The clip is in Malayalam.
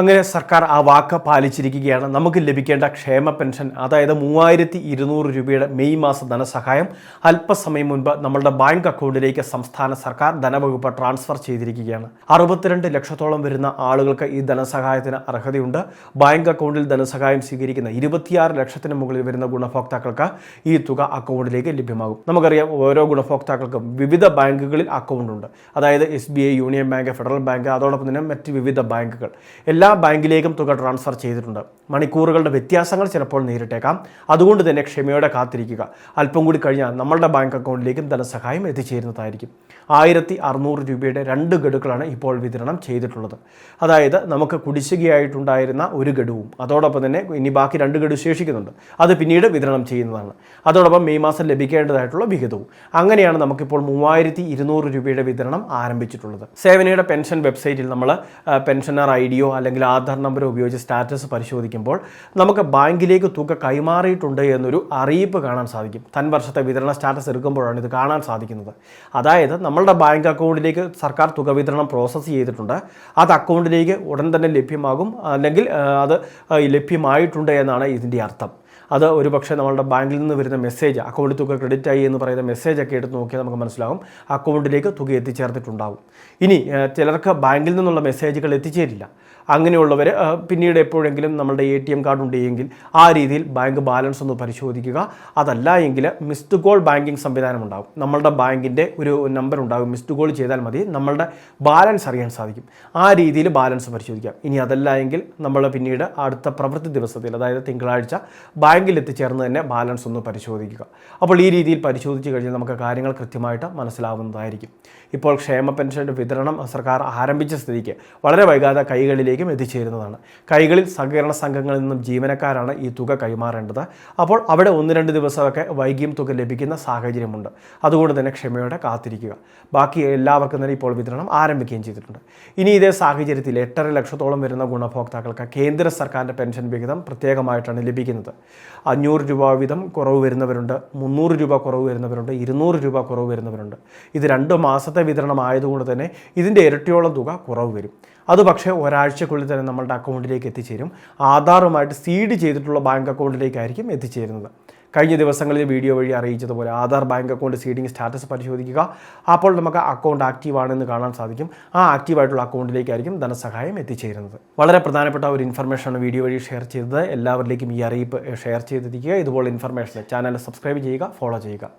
അങ്ങനെ സർക്കാർ ആ വാക്ക് പാലിച്ചിരിക്കുകയാണ്. നമുക്ക് ലഭിക്കേണ്ട ക്ഷേമ പെൻഷൻ അതായത് മൂവായിരത്തി ഇരുന്നൂറ് രൂപയുടെ മെയ് മാസ ധനസഹായം അല്പസമയം മുൻപ് നമ്മളുടെ ബാങ്ക് അക്കൗണ്ടിലേക്ക് സംസ്ഥാന സർക്കാർ ധനവകുപ്പ് ട്രാൻസ്ഫർ ചെയ്തിരിക്കുകയാണ്. അറുപത്തിരണ്ട് ലക്ഷത്തോളം വരുന്ന ആളുകൾക്ക് ഈ ധനസഹായത്തിന് അർഹതയുണ്ട്. ബാങ്ക് അക്കൗണ്ടിൽ ധനസഹായം സ്വീകരിക്കുന്ന ഇരുപത്തിയാറ് ലക്ഷത്തിന് മുകളിൽ വരുന്ന ഗുണഭോക്താക്കൾക്ക് ഈ തുക അക്കൗണ്ടിലേക്ക് ലഭ്യമാകും. നമുക്കറിയാം ഓരോ ഗുണഭോക്താക്കൾക്കും വിവിധ ബാങ്കുകളിൽ അക്കൗണ്ട് ഉണ്ട് അതായത് S B I union bank federal bank അതോടൊപ്പം തന്നെ മറ്റ് വിവിധ ബാങ്കുകൾ. എല്ലാ ബാങ്കിലേക്കും തുക ട്രാൻസ്ഫർ ചെയ്തിട്ടുണ്ട്. മണിക്കൂറുകളുടെ വ്യത്യാസങ്ങൾ ചിലപ്പോൾ നേരിട്ടേക്കാം. അതുകൊണ്ട് തന്നെ ക്ഷമയോടെ കാത്തിരിക്കുക. അല്പം കൂടി കഴിഞ്ഞാൽ നമ്മളുടെ ബാങ്ക് അക്കൗണ്ടിലേക്കും ധനസഹായം എത്തിച്ചേരുന്നതായിരിക്കും. ആയിരത്തി അറുന്നൂറ് രൂപയുടെ രണ്ട് ഗഡുക്കളാണ് ഇപ്പോൾ വിതരണം ചെയ്തിട്ടുള്ളത്. അതായത് നമുക്ക് കുടിശ്ശികയായിട്ടുണ്ടായിരുന്ന ഒരു ഗഡുവും അതോടൊപ്പം തന്നെ ഇനി ബാക്കി രണ്ട് ഗഡു ശേഷിക്കുന്നുണ്ട്. അത് പിന്നീട് വിതരണം ചെയ്യുന്നതാണ്. അതോടൊപ്പം മെയ് മാസം ലഭിക്കേണ്ടതായിട്ടുള്ള വിഹിതവും. അങ്ങനെയാണ് നമുക്കിപ്പോൾ മൂവായിരത്തി ഇരുന്നൂറ് രൂപയുടെ വിതരണം ആരംഭിച്ചിട്ടുള്ളത്. സേവനയുടെ പെൻഷൻ വെബ്സൈറ്റിൽ നമ്മൾ പെൻഷനർ ഐ ഡിയോ അല്ലെങ്കിൽ ആധാർ നമ്പർ ഉപയോഗിച്ച് സ്റ്റാറ്റസ് പരിശോധിക്കുമ്പോൾ നമുക്ക് ബാങ്കിലേക്ക് തുക കൈമാറിയിട്ടുണ്ട് എന്നൊരു അറിയിപ്പ് കാണാൻ സാധിക്കും. തൻ വർഷത്തെ വിതരണ സ്റ്റാറ്റസ് എടുക്കുമ്പോഴാണ് ഇത് കാണാൻ സാധിക്കുന്നത്. അതായത് നമ്മളുടെ ബാങ്ക് അക്കൗണ്ടിലേക്ക് സർക്കാർ തുക വിതരണം പ്രോസസ്സ് ചെയ്തിട്ടുണ്ട്. അത് അക്കൗണ്ടിലേക്ക് ഉടൻ തന്നെ ലഭ്യമാകും അല്ലെങ്കിൽ അത് ലഭ്യമായിട്ടുണ്ട് എന്നാണ് ഇതിന്റെ അർത്ഥം. അത് ഒരു പക്ഷേ നമ്മളുടെ ബാങ്കിൽ നിന്ന് വരുന്ന മെസ്സേജ് അക്കൗണ്ടിൽ തുക ക്രെഡിറ്റ് ആയി എന്ന് പറയുന്ന മെസ്സേജ് ഒക്കെ എടുത്ത് നോക്കിയാൽ നമുക്ക് മനസ്സിലാകും അക്കൗണ്ടിലേക്ക് തുക എത്തിച്ചേർന്നിട്ടുണ്ടാകും ഇനി ചിലർക്ക് ബാങ്കിൽ നിന്നുള്ള മെസ്സേജുകൾ എത്തിച്ചേരില്ല. അങ്ങനെയുള്ളവർ പിന്നീട് എപ്പോഴെങ്കിലും നമ്മളുടെ എ ടി എം കാർഡ് ഉണ്ടെങ്കിൽ ആ രീതിയിൽ ബാങ്ക് ബാലൻസ് ഒന്ന് പരിശോധിക്കുക. അതല്ല എങ്കിൽ മിസ്ഡ് കോൾ ബാങ്കിങ് സംവിധാനം ഉണ്ടാകും നമ്മളുടെ ബാങ്കിന്റെ ഒരു നമ്പർ ഉണ്ടാകും മിസ്ഡ് കോൾ ചെയ്താൽ മതി. നമ്മളുടെ ബാലൻസ് അറിയാൻ സാധിക്കും. ആ രീതിയിൽ ബാലൻസ് പരിശോധിക്കാം. ഇനി അതല്ല എങ്കിൽ നമ്മൾ പിന്നീട് അടുത്ത പ്രവൃത്തി ദിവസത്തിൽ അതായത് തിങ്കളാഴ്ച ബാങ്കിൽ എത്തിച്ചേർന്ന് തന്നെ ബാലൻസ് ഒന്ന് പരിശോധിക്കുക. അപ്പോൾ ഈ രീതിയിൽ പരിശോധിച്ച് കഴിഞ്ഞാൽ നമുക്ക് കാര്യങ്ങൾ കൃത്യമായിട്ട് മനസ്സിലാവുന്നതായിരിക്കും. ഇപ്പോൾ ക്ഷേമ പെൻഷന്റെ വിതരണം സർക്കാർ ആരംഭിച്ച സ്ഥിതിക്ക് വളരെ വൈകാതെ കൈകളിലേക്കും എത്തിച്ചേരുന്നതാണ്. കൈകളിൽ സഹകരണ സംഘങ്ങളിൽ നിന്നും ജീവനക്കാരാണ് ഈ തുക കൈമാറേണ്ടത്. അപ്പോൾ അവിടെ ഒന്ന് രണ്ട് ദിവസമൊക്കെ വൈകിയും തുക ലഭിക്കുന്ന സാഹചര്യമുണ്ട്. അതുകൊണ്ട് തന്നെ ക്ഷമയോടെ കാത്തിരിക്കുക. ബാക്കി എല്ലാവർക്കും തന്നെ ഇപ്പോൾ വിതരണം ആരംഭിക്കുകയും ചെയ്തിട്ടുണ്ട്. ഇനി ഇതേ സാഹചര്യത്തിൽ എട്ടര ലക്ഷത്തോളം വരുന്ന ഗുണഭോക്താക്കൾക്ക് കേന്ദ്ര സർക്കാരിന്റെ പെൻഷൻ വിഹിതം പ്രത്യേകമായിട്ടാണ് ലഭിക്കുന്നത്. അഞ്ഞൂറ് രൂപ വീതം കുറവ് വരുന്നവരുണ്ട് മുന്നൂറ് രൂപ കുറവ് വരുന്നവരുണ്ട് ഇരുന്നൂറ് രൂപ കുറവ് വരുന്നവരുണ്ട്. ഇത് രണ്ട് മാസത്തെ വിതരണം ആയതുകൊണ്ട് തന്നെ ഇതിന്റെ ഇരട്ടിയോളം തുക കുറവ് വരും. അത് പക്ഷേ ഒരാഴ്ചക്കുള്ളിൽ തന്നെ നമ്മളുടെ അക്കൗണ്ടിലേക്ക് എത്തിച്ചേരും. ആധാറുമായിട്ട് സീഡ് ചെയ്തിട്ടുള്ള ബാങ്ക് അക്കൗണ്ടിലേക്കായിരിക്കും എത്തിച്ചേരുന്നത്. കഴിഞ്ഞ ദിവസങ്ങളിൽ വീഡിയോ വഴി അറിയിച്ചതുപോലെ Aadhaar bank account seeding status പരിശോധിക്കുക. അപ്പോൾ നമുക്ക് അക്കൗണ്ട് ആക്റ്റീവ് ആണെന്ന് കാണാൻ സാധിക്കും. ആ ആക്റ്റീവായിട്ടുള്ള അക്കൗണ്ടിലേക്കായിരിക്കും ധനസഹായം എത്തിച്ചേരുന്നത്. വളരെ പ്രധാനപ്പെട്ട ഒരു ഇൻഫർമേഷനാണ് വീഡിയോ വഴി ഷെയർ ചെയ്തത്. എല്ലാവരിലേക്കും ഈ അറിയിപ്പ് ഷെയർ ചെയ്തിരിക്കുക. ഇതുപോലെ ഇൻഫർമേഷൻ ചാനൽ സബ്സ്ക്രൈബ് ചെയ്യുക ഫോളോ ചെയ്യുക.